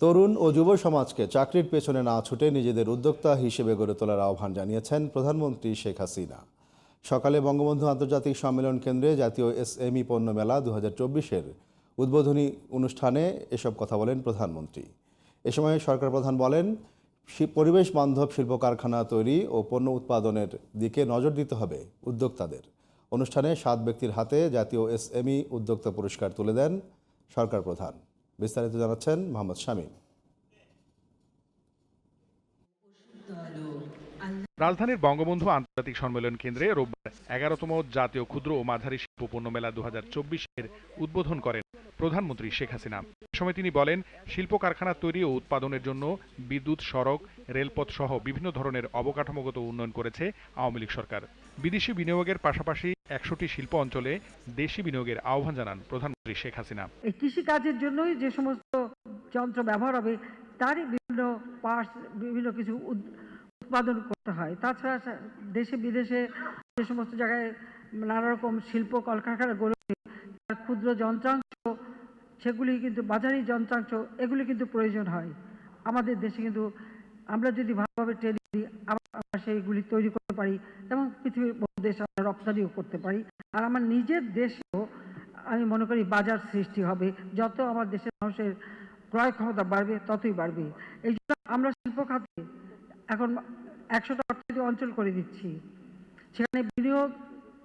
তরুণ ও যুব সমাজকে চাকরির পেছনে না ছুটে নিজেদের উদ্যোক্তা হিসেবে গড়ে তোলার আহ্বান জানিয়েছেন প্রধানমন্ত্রী শেখ হাসিনা। সকালে বঙ্গবন্ধু আন্তর্জাতিক সম্মেলন কেন্দ্রে জাতীয় এসএমই পণ্য মেলা দু হাজার চব্বিশের উদ্বোধনী অনুষ্ঠানে এসব কথা বলেন প্রধানমন্ত্রী। এ সময় সরকার প্রধান বলেন পরিবেশ বান্ধব শিল্প কারখানা তৈরি ও পণ্য উৎপাদনের দিকে নজর দিতে হবে উদ্যোক্তাদের। অনুষ্ঠানে সাত ব্যক্তির হাতে জাতীয় এসএমই উদ্যোক্তা পুরস্কার তুলে দেন সরকার প্রধান। বিস্তারিত জানাচ্ছেন মোহাম্মদ শামীম। রাজধানীর বঙ্গবন্ধু আন্তর্জাতিক সম্মেলন কেন্দ্রে রোববার এগারোতম জাতীয় ক্ষুদ্র ও মাঝারি শিল্প পণ্য মেলা দু চব্বিশের উদ্বোধন করেন প্রধানমন্ত্রী শেখ হাসিনা। সময় তিনি বলেন, শিল্প কারখানা তৈরি ও উৎপাদনের জন্য বিদ্যুৎ, সড়ক রেলপথ সহ বিভিন্ন ধরনের অবকাঠামোগত উন্নয়ন করেছে আওয়ামী লীগ সরকার। বিদেশি বিনিয়োগের পাশাপাশি একশোটি শিল্প অঞ্চলে দেশি বিনিয়োগের আহ্বান জানান প্রধানমন্ত্রী শেখ হাসিনা। এই কৃষিকাজের জন্যই যে সমস্ত যন্ত্র ব্যবহার হবে তারই বিভিন্ন পার্টস বিভিন্ন কিছু উৎপাদন করতে হয়। তাছাড়া দেশে বিদেশে যে সমস্ত জায়গায় নানা রকম শিল্প কলকারখানা গড়ে ওঠে, তার ক্ষুদ্র যন্ত্রাংশ সেগুলি কিন্তু বাজারি যন্ত্রাংশ এগুলি কিন্তু প্রয়োজন হয়। আমাদের দেশে কিন্তু আমরা যদি ভালোভাবে ট্রেনিং দিই আমরা সেইগুলি তৈরি পারি এবং পৃথিবীর দেশ রপ্তানিও করতে পারি। আর আমার নিজের দেশেও আমি মনে করি বাজার সৃষ্টি হবে। যত আমার দেশের মানুষের ক্রয় ক্ষমতা বাড়বে, ততই বাড়বে। এই জন্য আমরা শিল্প খাতে এখন একশোটা অর্থনীতি অঞ্চল করে দিচ্ছি। সেখানে বিনিয়োগ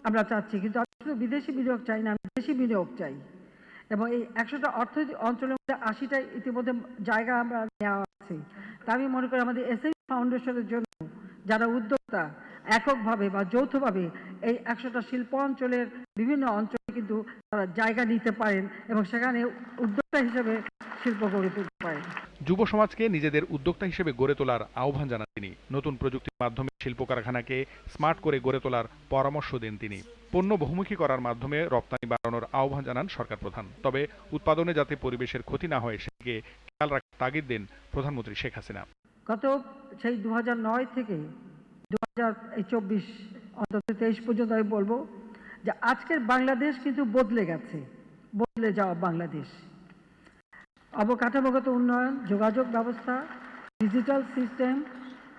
আমরা চাচ্ছি। কিন্তু আমি শুধু বিদেশি বিনিয়োগ চাই না, আমি দেশি বিনিয়োগ চাই। এবং এই একশোটা অর্থনৈতিক অঞ্চলের মধ্যে আশিটা ইতিমধ্যে জায়গা আমরা নেওয়া আছে। তা আমি মনে করি আমাদের এসএস ফাউন্ডেশনের জন্য যারা উদ্যোক্তা এককভাবে বা যৌথভাবে এই একশোটা শিল্প অঞ্চলের বিভিন্ন অঞ্চলে কিন্তু তারা জায়গা নিতে পারেন এবং সেখানে উদ্যোক্তা হিসেবে শিল্প গড়ে তুলতে পারেন। যুব সমাজকে নিজেদের উদ্যোক্তা হিসেবে গড়ে তোলার আহ্বান জানান তিনি। নতুন প্রযুক্তির মাধ্যমে শিল্প কারখানাকে স্মার্ট করে গড়ে তোলার পরামর্শ দেন তিনি। পণ্য বহুমুখী করার মাধ্যমে রপ্তানি বাড়ানোর আহ্বান জানান সরকার প্রধান। তবে উৎপাদনে যাতে পরিবেশের ক্ষতি না হয় সেদিকে খেয়াল রাখার তাগিদ দেন প্রধানমন্ত্রী শেখ হাসিনা। গত সেই দু নয় থেকে দু হাজার চব্বিশ অন্তত তেইশ পর্যন্ত আমি বলব যে আজকের বাংলাদেশ কিন্তু বদলে গেছে, বদলে যাওয়া বাংলাদেশ। অবকাঠামোগত উন্নয়ন, যোগাযোগ ব্যবস্থা, ডিজিটাল সিস্টেম,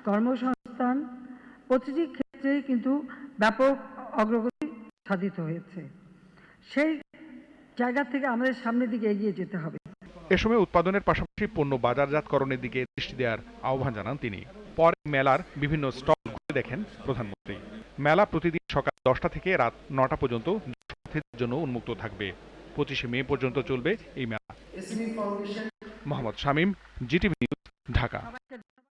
কর্মসংস্থান, প্রতিটি ক্ষেত্রেই কিন্তু ব্যাপক অগ্রগতি সাধিত হয়েছে। সেই জায়গা থেকে আমাদের সামনের দিকে এগিয়ে যেতে হবে। এ সময় উৎপাদনের পাশাপাশি পণ্য বাজারজাতকরণের দিকে দৃষ্টি দেওয়ার আহ্বান জানান তিনি। পরে মেলার বিভিন্ন স্টল ঘুরে দেখেন প্রধানমন্ত্রী। মেলা প্রতিদিন সকাল দশটা থেকে রাত নটা পর্যন্ত দর্শনার্থীদের জন্য উন্মুক্ত থাকবে। পঁচিশে মে পর্যন্ত চলবে এই মেলা। Mohammad Shamim GTV news Dhaka.